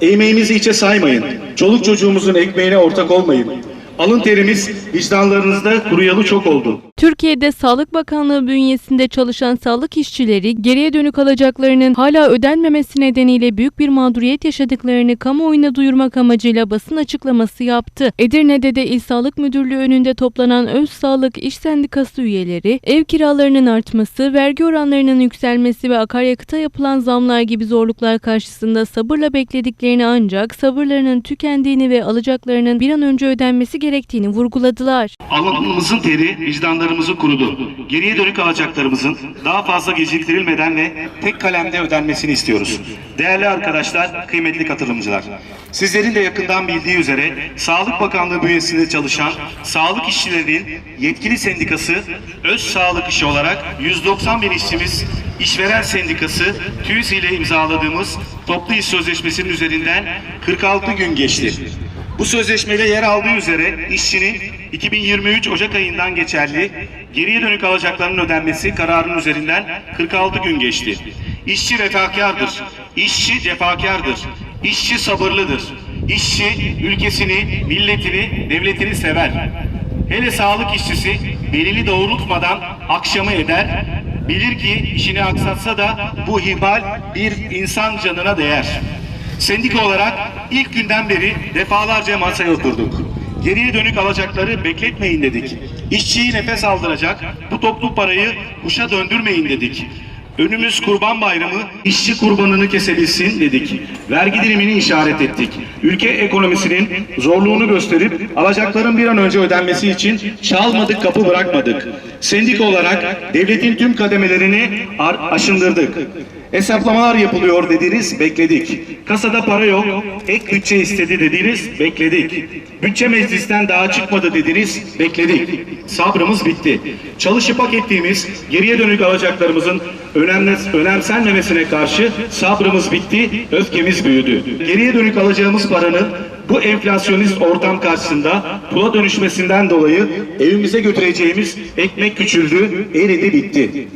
Eğmeğimizi içe saymayın. Çoluk çocuğumuzun ekmeğine ortak olmayın. Alın terimiz vicdanlarınızda kuruyalı çok oldu. Türkiye'de Sağlık Bakanlığı bünyesinde çalışan sağlık işçileri geriye dönük alacaklarının hala ödenmemesi nedeniyle büyük bir mağduriyet yaşadıklarını kamuoyuna duyurmak amacıyla basın açıklaması yaptı. Edirne'de de İl Sağlık Müdürlüğü önünde toplanan Öz Sağlık İş Sendikası üyeleri, ev kiralarının artması, vergi oranlarının yükselmesi ve akaryakıta yapılan zamlar gibi zorluklar karşısında sabırla beklediklerini ancak sabırlarının tükendiğini ve alacaklarının bir an önce ödenmesi gerektiğini vurguladılar. Alnımızın teri vicdanlarımızı kurudu. Geriye dönük alacaklarımızın daha fazla geciktirilmeden ve tek kalemde ödenmesini istiyoruz. Değerli arkadaşlar, kıymetli katılımcılar. Sizlerin de yakından bildiği üzere Sağlık Bakanlığı bünyesinde çalışan sağlık işçilerinin yetkili sendikası Öz Sağlık İşi olarak 191 işçimiz İşveren Sendikası TÜİS ile imzaladığımız toplu iş sözleşmesinin üzerinden 46 gün geçti. Bu sözleşmede yer aldığı üzere işçinin 2023 Ocak ayından geçerli geriye dönük alacaklarının ödenmesi kararının üzerinden 46 gün geçti. İşçi vefakardır, işçi cefakardır, işçi sabırlıdır, işçi ülkesini, milletini, devletini sever. Hele sağlık işçisi belini doğrultmadan akşamı eder, bilir ki işini aksatsa da bu ihmal bir insan canına değer. Sendika olarak ilk günden beri defalarca masaya oturduk. Geriye dönük alacakları bekletmeyin dedik. İşçiyi nefes aldıracak bu toplu parayı kuşa döndürmeyin dedik. Önümüz kurban bayramı, işçi kurbanını kesebilsin dedik. Vergi dilimini işaret ettik. Ülke ekonomisinin zorluğunu gösterip alacakların bir an önce ödenmesi için çalmadık kapı bırakmadık. Sendika olarak devletin tüm kademelerini aşındırdık. Hesaplamalar yapılıyor dediniz, bekledik. Kasada para yok, ek bütçe istedi dediniz, bekledik. Bütçe meclisten daha çıkmadı dediniz, bekledik. Sabrımız bitti. Çalışıp hak ettiğimiz geriye dönük alacaklarımızın önemsenmemesine karşı sabrımız bitti, öfkemiz büyüdü. Geriye dönük alacağımız paranın bu enflasyonist ortam karşısında pula dönüşmesinden dolayı evimize götüreceğimiz ekmek küçüldü, eridi bitti.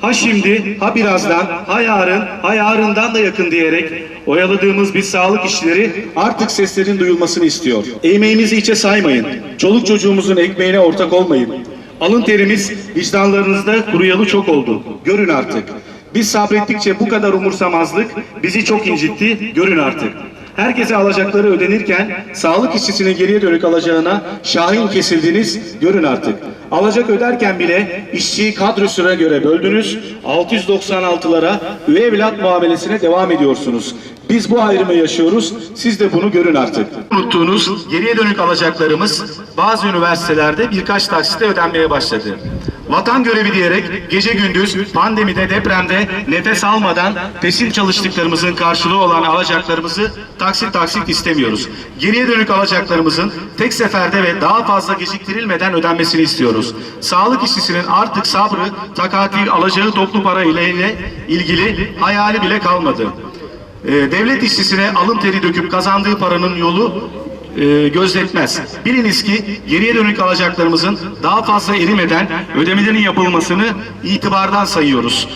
Ha şimdi, ha birazdan, ha yarın, ha yarından da yakın diyerek oyaladığımız biz sağlık işçileri artık seslerin duyulmasını istiyor. Eğmeğimizi içe saymayın. Çoluk çocuğumuzun ekmeğine ortak olmayın. Alın terimiz vicdanlarınızda kuruyalı çok oldu. Görün artık. Biz sabrettikçe bu kadar umursamazlık bizi çok incitti. Görün artık. Herkese alacakları ödenirken sağlık işçisinin geriye dönük alacağına şahin kesildiniz görün artık. Alacak öderken bile işçiyi kadrosuna göre böldünüz. 696'lara üye evlat muamelesine devam ediyorsunuz. Biz bu ayrımı yaşıyoruz. Siz de bunu görün artık. Unuttuğunuz geriye dönük alacaklarımız bazı üniversitelerde birkaç taksitle ödenmeye başladı. Vatan görevi diyerek gece gündüz pandemide depremde nefes almadan pesin çalıştıklarımızın karşılığı olan alacaklarımızı taksit taksit istemiyoruz. Geriye dönük alacaklarımızın tek seferde ve daha fazla geciktirilmeden ödenmesini istiyoruz. Sağlık işçisinin artık sabrı, takati alacağı toplu para ile ilgili hayali bile kalmadı. Ee, devlet işçisine alın teri döküp kazandığı paranın yolu e, gözletmez. Biliniz ki geriye dönük alacaklarımızın daha fazla erimeden ödemelerinin yapılmasını itibardan sayıyoruz.